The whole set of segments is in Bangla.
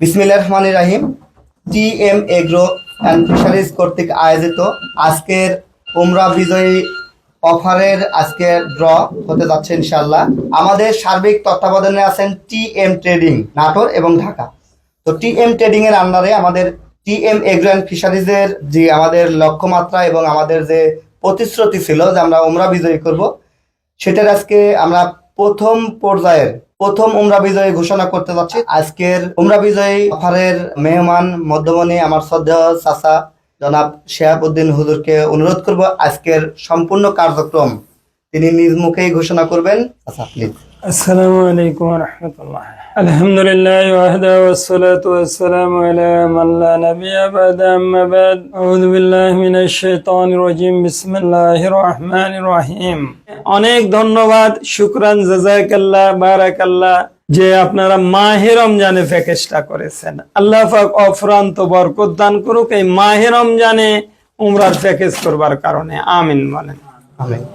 বিসমিল্লাহ রহমান রাহিম। T M agro and fisheries কর্তৃক আয়োজিত আজকের উমরা বিজয়ী অফারের আজকে ড্র হতে যাচ্ছে ইনশাল্লাহ আমাদের সার্বিক তত্ত্বাবধানে আছেন টি এম ট্রেডিং, নাটোর এবং ঢাকা। তো টি এম ট্রেডিং এর আন্ডারে আমাদের টি এম এগ্রো অ্যান্ড ফিশারিজের যে আমাদের লক্ষ্যমাত্রা এবং আমাদের যে প্রতিশ্রুতি ছিল যে আমরা উমরা বিজয়ী করব, সেটার আজকে আমরা প্রথম পর্যায়ের প্রথম উমরা বিজয়ী ঘোষণা করতে যাচ্ছি। আজকের উমরা বিজয়ী অফারের মেহমান মধ্যমণি আমার শ্রদ্ধেয় চাচা জনাব শেহাবুদ্দিন হুজুরকে অনুরোধ করব, আজকের সম্পূর্ণ কার্যক্রম তিনি নিজ মুখেই ঘোষণা করবেন। আচ্ছা প্লিজ السلام عليكم ورحمة الله الحمد لله وحده والصلاة والسلام على من لا نبي بعد أما بعد أعوذ بالله من الشيطان الرجيم بسم الله الرحمن الرحيم অনেক ধন্যবাদ শুক্রান জাজাকাল্লাহ বারাকাল্লাহ যে আপনারা মাহে রমজানে প্যাকেজটা করেছেন আল্লাহ পাক অফরান্ত বরকত দান করুক এই মাহে রমজানে উমরার প্যাকেজ করবার কারণে আমিন বলেন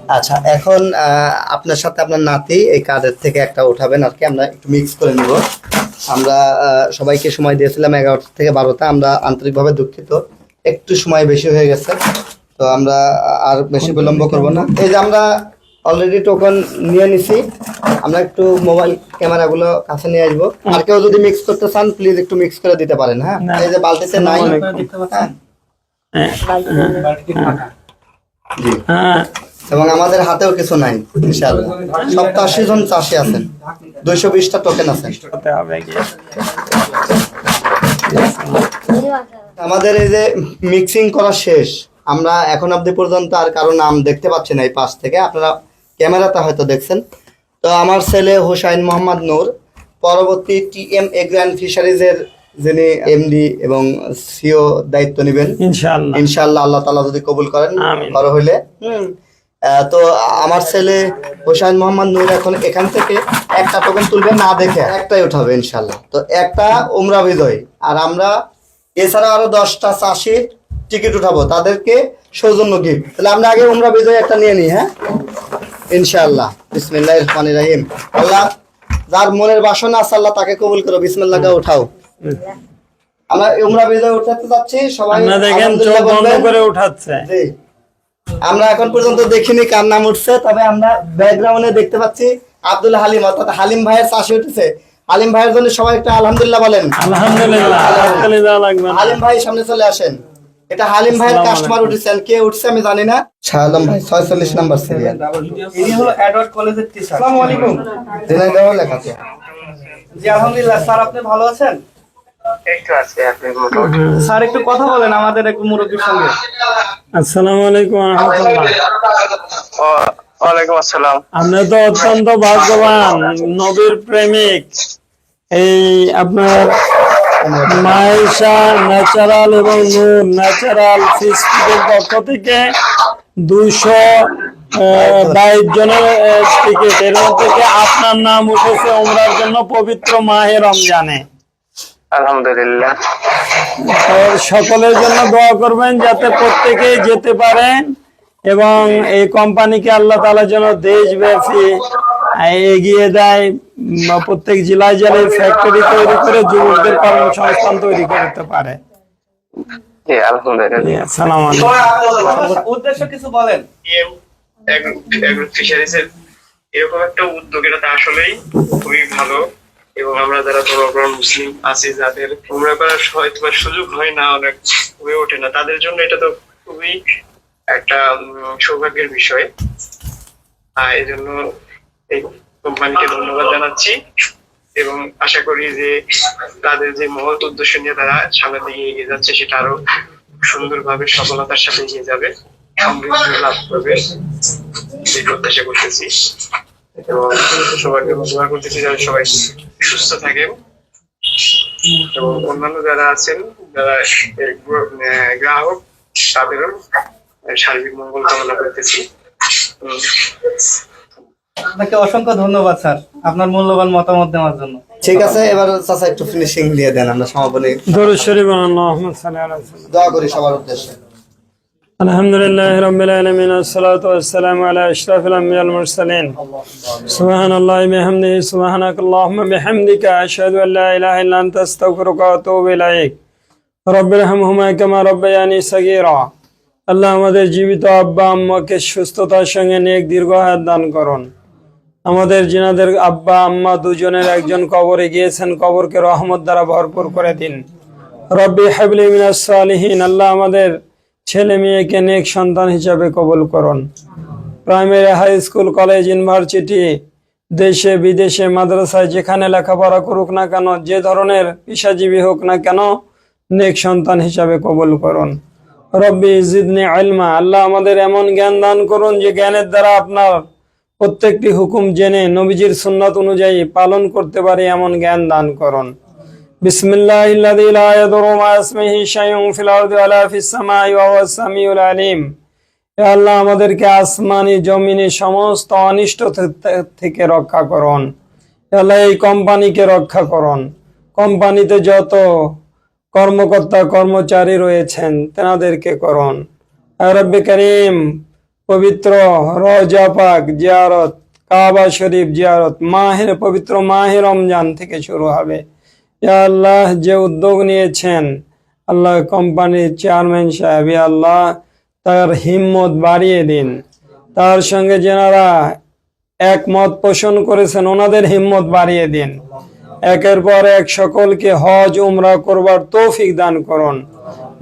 আচ্ছা এখন আহ, আপনার সাথে আপনার নাতি এই কার্ডের থেকে একটা উঠাবেন। আর কি আমরা একটু মিক্স করে নিব। আমরা আহ, সবাইকে সময় দিয়েছিলাম এগারোটা থেকে বারোটা। আমরা আন্তরিকভাবে দুঃখিত। একটু সময় বেশি হয়ে গেছে। তো আমরা আর বেশি বিলম্ব করব না। এই যে আমরা অলরেডি টোকন নিয়ে নিছি। আমরা একটু মোবাইল ক্যামেরাগুলো কাছে নিয়ে আসব। আর কেউ যদি মিক্স করতে চান প্লিজ একটু মিক্স করে দিতে পারেন হ্যাঁ? এই যে বালতিতে নাই। হ্যাঁ, জি। হ্যাঁ। এবং আমাদের হাতেও কিছু নাই ইনশাআল্লাহ। সপ্তাশি জন চাষি আছেন। দুইশো বিশটা টোকেন আছে। আমাদের এই যে মিক্সিং করা শেষ। আমরা এখন অবধি পর্যন্ত আর কারও নাম দেখতে পাচ্ছি না এই পাশ থেকে। আপনারা ক্যামেরাতে হয়তো দেখছেন। তো আমার ছেলে হোসাইন মোহাম্মদ নূর পরবর্তী টি এম এগ্রান্ড ফিশারিজের যিনি এমডি এবং সিও দায়িত্ব নেবেন ইনশাআল্লাহ। ইনশাআল্লাহ আল্লাহ তালা যদি কবুল করেন। বড় হইলে। হুম। তো আমার ছেলে হোসাইন মোহাম্মদ নূর এখন এখান থেকে একটা টোকেন তুলবে না দেখে একটাই উঠাবে ইনশাল্লাহ তো একটা উমরা বিজয়। আর আমরা এছাড়া আরও দশটা চাষির টিকিট উঠাবো তাদেরকে সৌজন্য গিফট তাহলে আমরা আগে উমরা বিজয় একটা নিয়ে নিই হ্যাঁ? ইনশাআল্লাহ। বিসমিল্লাহ রহমান রাহিম। আল্লাহ যার মনের বাসনা আছে আল্লাহ তাকে কবুল করো। বিসমিল্লাহ উঠাও। আমরা উমরা বিজয় উঠাতে যাচ্ছি সবাই দেখেন চোখ বন্ধ করে উঠাচ্ছে। জি। আমরা এখন পর্যন্ত দেখিনি কার নাম উঠছে তবে আমরা ব্যাকগ্রাউন্ডে দেখতে পাচ্ছি আব্দুল হালিম অর্থাৎ হালিম ভাইয়ের চাষি উঠেছে। হালিম ভাইয়ের জন্য সবাই একটা আলহামদুলিল্লাহ বলেন। আলহামদুলিল্লাহ। হালিম ভাই সামনে চলে আসেন। এটা হালিম ভাইয়ের কাস্টমার উঠেছেন কে উঠছে আমি জানি না। শাহ আলম ভাই ছয়চল্লিশ নাম্বার সিরিয়াল ইনি হলো এডওয়ার্ড কলেজের টিচার আসসালামু আলাইকুম। দিনাইগাঁও লেখা আছে। জি আলহামদুলিল্লাহ। স্যার আপনি ভালো আছেন? স্যার একটু কথা বলেন আমাদের একটু মুরব্বীর সঙ্গে। আসসালামু আলাইকুম রহমতুল্লাহ। ওয়ালাইকুম আসসালাম। আপনি তো অত্যন্ত ভাগ্যবান নবীর প্রেমিক। এই আপনার মাইশা ন্যাচারাল এবং নূর ন্যাচারাল পক্ষ থেকে দুইশো বাইশ জনের টিকিট। এর মধ্যে আপনার নাম উঠেছে ওমরার জন্য পবিত্র মাহে রমজানে। আলহামদুলিল্লাহ। সকলের জন্য দোয়া করবেন যাতে প্রত্যেকেই যেতে পারেন এবং এই কোম্পানিকে আল্লাহ তাআলা যেন দেশব্যাপী এগিয়ে দেয়। প্রত্যেক জেলায় জেলায় ফ্যাক্টরি তৈরি করে যুবকদের কর্মসংস্থান তৈরি করতে পারে। জি আলহামদুলিল্লাহ। সালাম আলাইকুম। উদ্দেশ্য কিছু বলেন। এরকম একটা উদ্যোগ এটা তো আসলেই খুবই ভালো। এবং আমরা যারা ধর্মপ্রাণ মুসলিম আছি, যাদের উমরা করার হয়তো সুযোগ হয় না, অনেক হয়ে ওঠে না, তাদের জন্য এটা তো খুবই একটা সৌভাগ্যের বিষয়। আর এই জন্য এই কোম্পানিকে ধন্যবাদ জানাচ্ছি এবং আশা করি যে তাদের যে মহৎ উদ্দেশ্য নিয়ে তারা সামনের দিকে এগিয়ে যাচ্ছে, সেটা আরও সুন্দরভাবে, সফলতার সাথে এগিয়ে যাবে। সমৃদ্ধি লাভ করবে। এই প্রত্যাশা করতেছি। এবং সবাইকে দোয়া করতেছি যেন সবাই সুস্থ থাকেন এবং অন্যান্য যারা আছেন যারা গ্রাহক তাদেরও সার্বিক মঙ্গল কামনা করতেছি। আপনাকে অসংখ্য ধন্যবাদ স্যার। আপনার মূল্যবান মতামত দেওয়ার জন্য। ঠিক আছে এবার চাচা একটু ফিনিশিং দিয়ে দেন আমরা সমাপনী দরুদ শরীফ আল্লাহুম্মা সাল্লি আলা সাইয়্যিদিনা দোয়া করি সবার উদ্দেশ্যে। الحمد لله رب العالمين والصلاة والسلام على أشرف الأنبياء المرسلين سبحان الله بحمده سبحانك اللهم بحمدك أشهد أن لا إله إلا أنت أستغفرك وأتوب إليك رب ارحمهما كما ربياني صغيرا আল্লাহ আমাদের জীবিত আব্বা আম্মাকে সুস্থতার সঙ্গে নেক দীর্ঘ হায়াত দান করুন আমাদের জিনাদের আব্বা আম্মা দুজনের একজন কবরে গিয়েছেন কবরকে রহমত দ্বারা ভরপুর করে দিন রব্বি হাবলি মিনাস সালিহিন আল্লাহ আমাদের ছেলে মেয়েকে নেক সন্তান হিসাবে কবল করুন। Primary high school, college, university, দেশে, বিদেশে, মাদ্রাসায় যেখানে লেখাপড়া করুক না কেন, যে ধরনের পেশাজীবী হোক না কেন, নেক সন্তান হিসাবে কবল করুন। রব্বি জিদনি আলমা আল্লাহ আমাদের এমন জ্ঞান দান করুন যে জ্ঞানের দ্বারা আপনার প্রত্যেকটি হুকুম জেনে নবীজির সুন্নাত অনুযায়ী পালন করতে পারে এমন জ্ঞান দান করুন। বিসমিল্লাহ ইল্লাযী লা ইয়াদুরু মা ইসমিহি শাইউন ফিল আরদি ওয়ালা ফিস সামাই ওয়া হুয়াস সামিউল আলিম। হে আল্লাহ আমাদেরকে আসমানি, জমিনে সমস্ত অনিষ্ট থেকে রক্ষা করুন। আল্লাহ এই কোম্পানিকে রক্ষা করুন। কোম্পানিতে যত কর্মকর্তা, কর্মচারী রয়েছেন, তেনাদেরকে করুন। রব্বে করিম, পবিত্র রজা পাক জিয়ারত, কাবা শরীফ জিয়ারত, মাহের, পবিত্র মাহে রমজান থেকে শুরু হবে। আল্লাহ, যে উদ্যোগ নিয়েছেন, আল্লাহ কোম্পানির চেয়ারম্যান সাহেব আল্লাহ, তার হিম্মত বাড়িয়ে দিন। তার সঙ্গে যেনারা একমত পোষণ করেছেন, ওনাদের হিম্মত বাড়িয়ে দিন। একের পর এক সকলকে হজ, উমরা করবার তৌফিক দান করুন।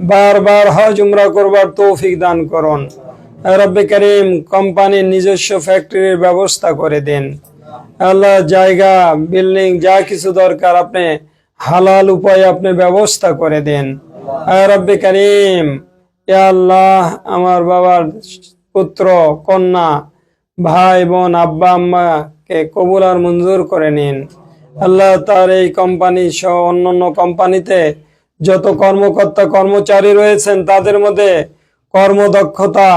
বারবার হজ, উমরা করবার তৌফিক দান করুন। রব্বে করিম কোম্পানির নিজস্ব ফ্যাক্টরির ব্যবস্থা করে দিন। আল্লাহ জায়গা, বিল্ডিং, যা কিছু দরকার আপনি হালাল উপায়ে আপনি ব্যবস্থা করে দেন। রব্বে করিম ইয়া আল্লাহ আমার বাবার পুত্র, কন্যা, ভাই, বোন, আব্বা, আম্মাকে কবুল আর মঞ্জুর করে নিন। আল্লাহ তার এই কোম্পানি সহ অন্যান্য কোম্পানিতে যত কর্মকর্তা, কর্মচারী রয়েছেন, তাদের মধ্যে কর্মদক্ষতা,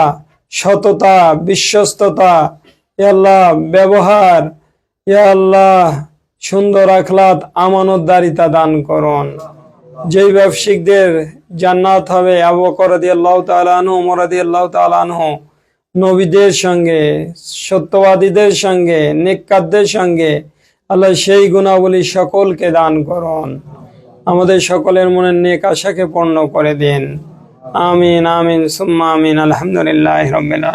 সততা, বিশ্বস্ততা আল্লাহ ব্যবহার আল্লাহ সুন্দর আখলাত আমানতদারিতা দান করুন। যেই ব্যবসায়িকদের জান্নাত হবে আবু তাআলা আনহু ওমর রাদিয়াল্লাহু তাআলা আনহু, নবীদের সঙ্গে, সত্যবাদীদের সঙ্গে, নেককারদের সঙ্গে আল্লাহ সেই গুণাবলী সকলকে দান করুন। আমাদের সকলের মনের নেক আশাকে পূর্ণ করে দিন। আমিন আমিন, সুম্মা আমিন, আলহামদুলিল্লাহ রবিল